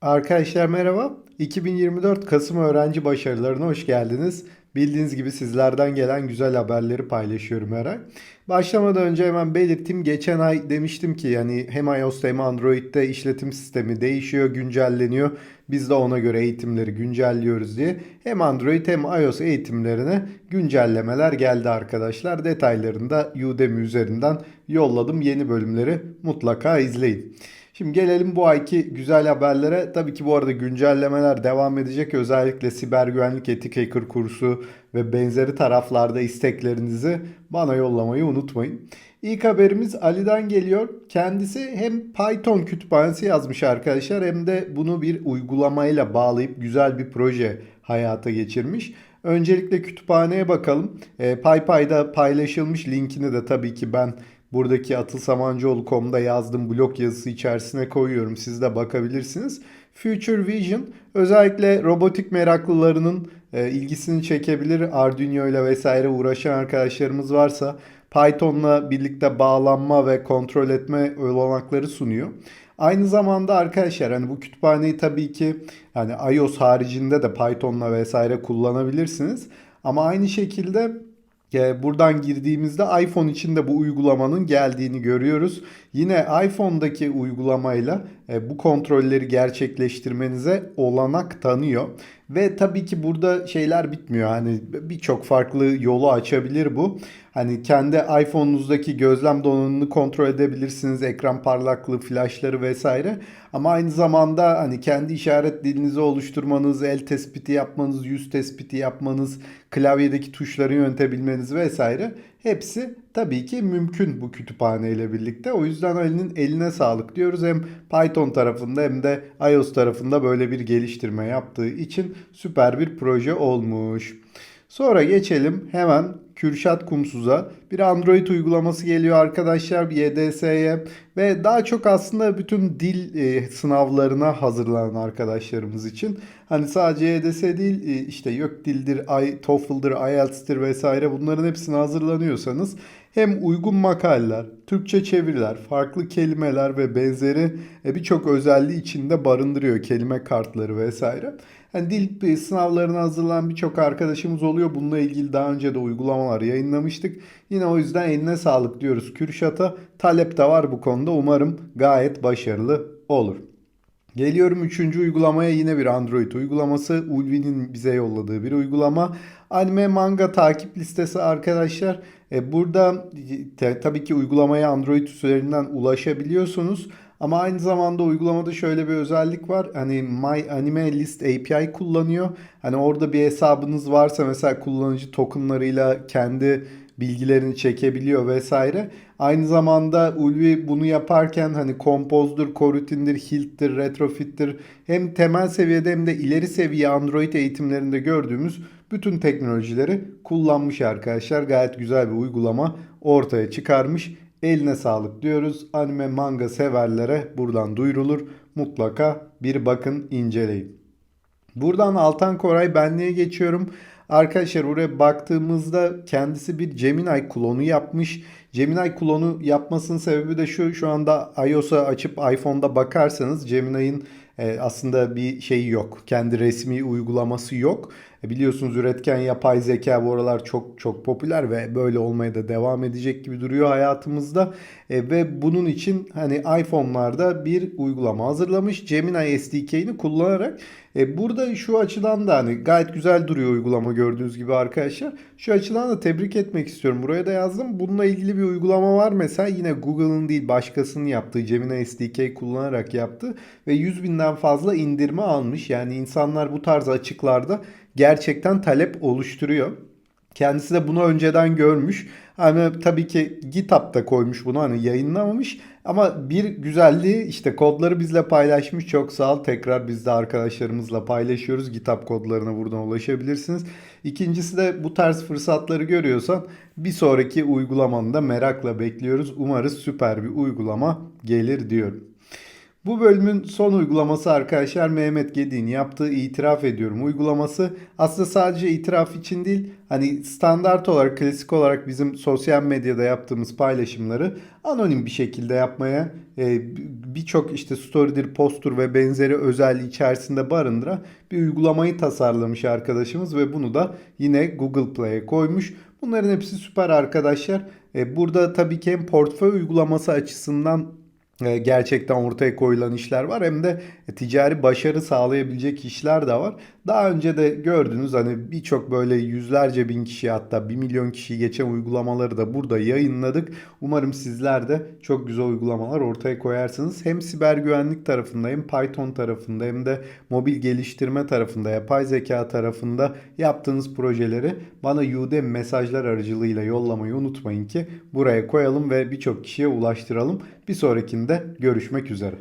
Arkadaşlar merhaba. 2024 Kasım öğrenci başarılarına hoş geldiniz. Bildiğiniz gibi sizlerden gelen güzel haberleri paylaşıyorum her ay. Başlamadan önce hemen belirteyim. Geçen ay demiştim ki yani hem iOS'ta hem Android'de işletim sistemi değişiyor, güncelleniyor. Biz de ona göre eğitimleri güncelliyoruz diye. Hem Android hem iOS eğitimlerine güncellemeler geldi arkadaşlar. Detaylarını da Udemy üzerinden yolladım. Yeni bölümleri mutlaka izleyin. Şimdi gelelim bu ayki güzel haberlere. Tabii ki bu arada güncellemeler devam edecek. Özellikle siber güvenlik etik hacker kursu ve benzeri taraflarda isteklerinizi bana yollamayı unutmayın. İlk haberimiz Ali'den geliyor. Kendisi hem Python kütüphanesi yazmış arkadaşlar hem de bunu bir uygulamayla bağlayıp güzel bir proje hayata geçirmiş. Öncelikle kütüphaneye bakalım. E, PyPy'da paylaşılmış linkini de tabii ki ben buradaki atılsamancıoğlu.com'da yazdığım blog yazısı içerisine koyuyorum. Siz de bakabilirsiniz. Future Vision özellikle robotik meraklılarının e, ilgisini çekebilir. Arduino ile vesaire uğraşan arkadaşlarımız varsa Python'la birlikte bağlanma ve kontrol etme olanakları sunuyor. Aynı zamanda arkadaşlar hani bu kütüphaneyi tabii ki hani iOS haricinde de Python'la vesaire kullanabilirsiniz. Ama aynı şekilde e, Buradan girdiğimizde iPhone için de bu uygulamanın geldiğini görüyoruz. Yine iPhone'daki uygulamayla bu kontrolleri gerçekleştirmenize olanak tanıyor. Ve tabii ki burada şeyler bitmiyor. Hani birçok farklı yolu açabilir bu. Hani kendi iPhone'unuzdaki gözlem donanımını kontrol edebilirsiniz. Ekran parlaklığı, flashları vesaire. Ama aynı zamanda hani kendi işaret dilinizi oluşturmanız, el tespiti yapmanız, yüz tespiti yapmanız, klavyedeki tuşları yönetebilmeniz vesaire hepsi tabii ki mümkün bu kütüphane ile birlikte. O yüzden Ali'nin eline sağlık diyoruz. Hem Python tarafında hem de iOS tarafında böyle bir geliştirme yaptığı için süper bir proje olmuş. Sonra geçelim hemen Kürşat Kumsuz'a. Bir Android uygulaması geliyor arkadaşlar YDS'ye ve daha çok aslında bütün dil e, sınavlarına hazırlanan arkadaşlarımız için. Hani sadece YDS değil e, işte yok dildir, I, TOEFL'dır, IELTS'tir vesaire bunların hepsine hazırlanıyorsanız hem uygun makaleler, Türkçe çeviriler, farklı kelimeler ve benzeri e, birçok özelliği içinde barındırıyor. Kelime kartları vesaire. Yani dil sınavlarına hazırlanan birçok arkadaşımız oluyor. Bununla ilgili daha önce de uygulamalar yayınlamıştık. Yine o yüzden eline sağlık diyoruz Kürşat'a. Talep de var bu konuda. Umarım gayet başarılı olur. Geliyorum üçüncü uygulamaya yine bir Android uygulaması. Ulvi'nin bize yolladığı bir uygulama. Anime manga takip listesi arkadaşlar. E, burada te, tabii ki uygulamaya Android üzerinden ulaşabiliyorsunuz. Ama aynı zamanda uygulamada şöyle bir özellik var. Hani My Anime List API kullanıyor. Hani orada bir hesabınız varsa mesela kullanıcı tokenlarıyla kendi bilgilerini çekebiliyor vesaire. Aynı zamanda Ulvi bunu yaparken hani Compose'dur, Coroutine'dir, Hilt'tir, Retrofit'tir hem temel seviyede hem de ileri seviye Android eğitimlerinde gördüğümüz bütün teknolojileri kullanmış arkadaşlar. Gayet güzel bir uygulama ortaya çıkarmış. Eline sağlık diyoruz. Anime manga severlere buradan duyurulur. Mutlaka bir bakın inceleyin. Buradan Altan Koray benliğe geçiyorum. Arkadaşlar buraya baktığımızda kendisi bir Gemini klonu yapmış. Gemini klonu yapmasının sebebi de şu. Şu anda iOS'a açıp iPhone'da bakarsanız Gemini'nin e, aslında bir şeyi yok. Kendi resmi uygulaması yok. E, biliyorsunuz üretken yapay zeka bu aralar çok çok popüler ve böyle olmaya da devam edecek gibi duruyor hayatımızda. E, ve bunun için hani iPhone'larda bir uygulama hazırlamış. Gemini SDK'ini kullanarak e, burada şu açıdan da hani gayet güzel duruyor uygulama gördüğünüz gibi arkadaşlar. Şu açıdan da tebrik etmek istiyorum. Buraya da yazdım. Bununla ilgili bir uygulama var. Mesela yine Google'ın değil başkasının yaptığı Gemini SDK kullanarak yaptı. Ve 100 binden fazla indirme almış. Yani insanlar bu tarz açıklarda gerçekten talep oluşturuyor. Kendisi de bunu önceden görmüş. Hani tabii ki GitHub'da koymuş bunu hani yayınlamamış. Ama bir güzelliği işte kodları bizle paylaşmış. Çok sağ ol. Tekrar biz de arkadaşlarımızla paylaşıyoruz. GitHub kodlarına buradan ulaşabilirsiniz. İkincisi de bu tarz fırsatları görüyorsan bir sonraki uygulamanı da merakla bekliyoruz. Umarız süper bir uygulama gelir diyorum. Bu bölümün son uygulaması arkadaşlar Mehmet Gedik'in yaptığı itiraf ediyorum uygulaması. Aslında sadece itiraf için değil hani standart olarak klasik olarak bizim sosyal medyada yaptığımız paylaşımları anonim bir şekilde yapmaya e, birçok işte story'dir, posttur ve benzeri özelliği içerisinde barındıran bir uygulamayı tasarlamış arkadaşımız ve bunu da yine Google Play'e koymuş. Bunların hepsi süper arkadaşlar. E, burada tabii ki hem portföy uygulaması açısından gerçekten ortaya koyulan işler var hem de ticari başarı sağlayabilecek işler de var. Daha önce de gördünüz hani birçok böyle yüzlerce bin kişi hatta 1 milyon kişiyi geçen uygulamaları da burada yayınladık. Umarım sizler de çok güzel uygulamalar ortaya koyarsınız. Hem siber güvenlik tarafında hem Python tarafında hem de mobil geliştirme tarafında yapay zeka tarafında yaptığınız projeleri bana Udemy mesajlar aracılığıyla yollamayı unutmayın ki buraya koyalım ve birçok kişiye ulaştıralım. Bir sonrakinde görüşmek üzere.